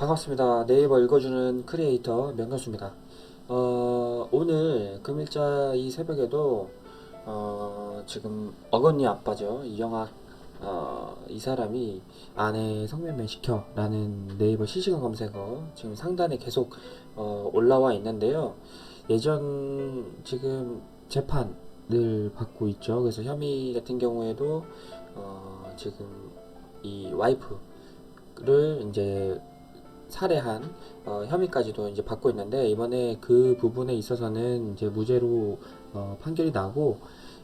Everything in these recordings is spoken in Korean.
반갑습니다. 네이버 읽어주는 크리에이터 명교수입니다. 어, 오늘 금일자 이 새벽에도 어, 지금 어건니 아빠죠 이영아 어, 이 사람이 아내 성매매 시켜라는 네이버 실시간 검색어 지금 상단에 계속 어, 올라와 있는데요. 예전 지금 재판을 받고 있죠. 그래서 혐의 같은 경우에도 어, 지금 이 와이프를 이제 살해한 어, 혐의까지도 이제 받고 있는데 이번에 그 부분에 있어서는 이제 무죄로 어, 판결이 나고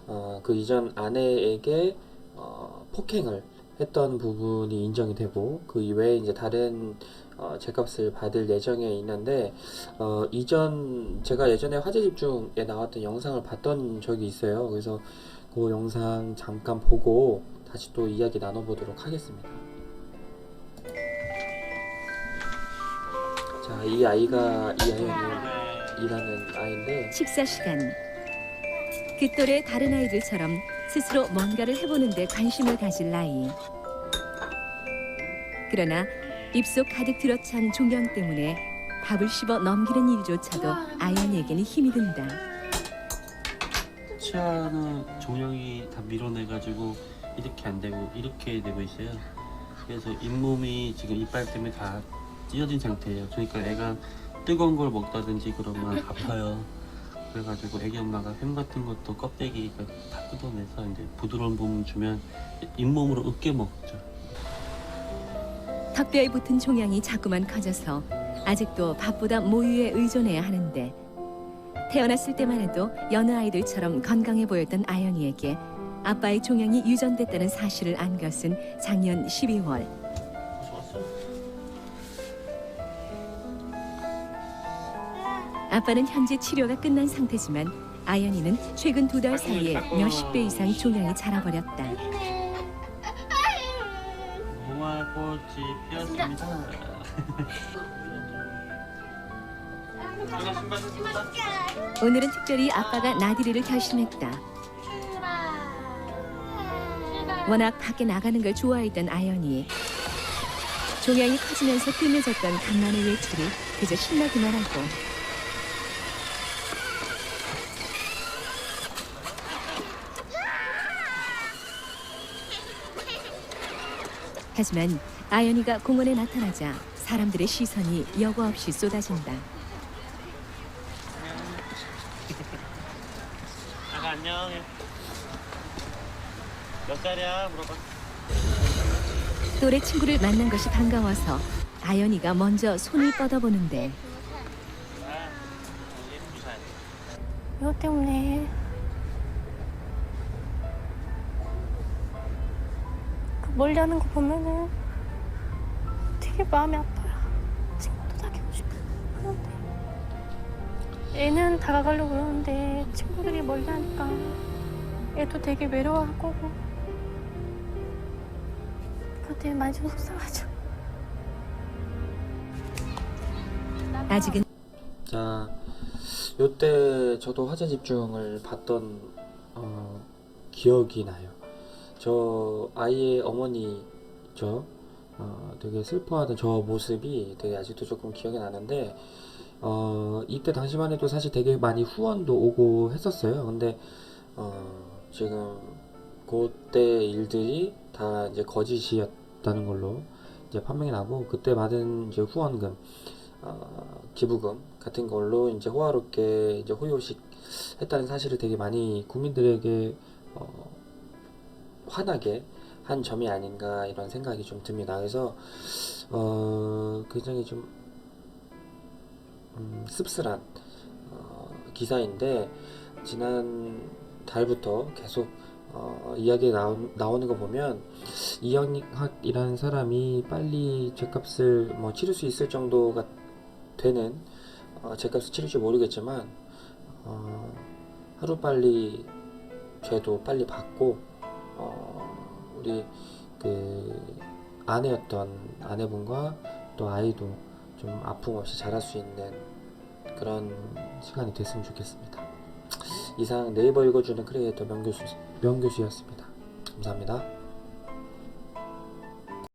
어, 그 이전 아내에게 어, 폭행을 했던 부분이 인정이 되고 그 이외에 이제 다른 어, 죄값을 받을 예정에 있는데 어, 이전 제가 예전에 화재 집중에 나왔던 영상을 봤던 적이 있어요. 그래서 그 영상 잠깐 보고 다시 또 이야기 나눠보도록 하겠습니다. 자, 이 아이가 이아이이라는 아이인데 식사 시간. 그 또래 다른 아이들처럼 스스로 뭔가를 해보는데 관심을 가질 나이. 그러나 입속 가득 들어찬 종양 때문에 밥을 씹어 넘기는 일조차도 아연에게는 힘이 든다. 치아는 종양이 다 밀어내가지고 이렇게 안 되고 이렇게 되고 있어요. 그래서 잇몸이 지금 이빨 때문에 다 찢어진 상태예요. 그러니까 애가 뜨거운 걸 먹다든지 그러면 아파요. 그래가지고 애기 엄마가 햄 같은 것도 껍데기가 다 뜯어내서 이제 부드러운 부분 주면 잇몸으로 으깨 먹죠. 턱뼈에 붙은 종양이 자꾸만 커져서 아직도 밥보다 모유에 의존해야 하는데 태어났을 때만 해도 여느 아이들처럼 건강해 보였던 아연이에게 아빠의 종양이 유전됐다는 사실을 안 것은 작년 12월 아빠는 현재 치료가 끝난 상태지만 아연이는 최근 두 달 사이에 몇십 배 이상 종양이 자라버렸다. 무말꽃이 피었습니다. 오늘은 특별히 아빠가 나들이를 결심했다. 워낙 밖에 나가는 걸 좋아했던 아연이 종양이 커지면서 뜸해졌던 간만의 외출이 그저 신나기만 하고 하지만 아연이가 공원에 나타나자 사람들의 시선이 여과 없이 쏟아진다. 아가 안녕. 몇 살이야? 물어봐. 또래 친구를 만난 것이 반가워서 아연이가 먼저 손을 뻗어보는데 아, 이제 두 살. 이것 때문에 멀리 하는 거 보면은 되게 마음이 아파요. 친구도 사귀고 싶고 하는데 애는 다가가려고 그러는데 친구들이 멀리 하니까 애도 되게 외로워할 거고 그것 때문에 많이 좀 속상하죠. 아직은 자, 요때 저도 화재 집중을 봤던 어, 기억이 나요. 저 아이의 어머니죠. 어, 되게 슬퍼하던 저 모습이 되게 아직도 조금 기억이 나는데 어, 이때 당시만 해도 사실 되게 많이 후원도 오고 했었어요. 근데 어, 지금 그때 일들이 다 이제 거짓이었다는 걸로 이제 판명이 나고 그때 받은 이제 후원금 어, 기부금 같은 걸로 이제 호화롭게 이제 호요식 했다는 사실을 되게 많이 국민들에게 어, 화나게 한 점이 아닌가 이런 생각이 좀 듭니다. 그래서 어, 굉장히 좀 음, 씁쓸한 어, 기사인데 지난 달부터 계속 어, 이야기 나오, 나오는 거 보면 이영학이라는 사람이 빨리 죄값을 뭐 치를 수 있을 정도가 되는 어, 죄값을 치를지 모르겠지만 어, 하루 빨리 죄도 빨리 받고 어, 우리 그 아내였던 아내분과 또 아이도 좀 아픔 없이 자랄 수 있는 그런 시간이 됐으면 좋겠습니다. 이상 네이버 읽어주는 크리에이터 명교수 명교수였습니다. 감사합니다.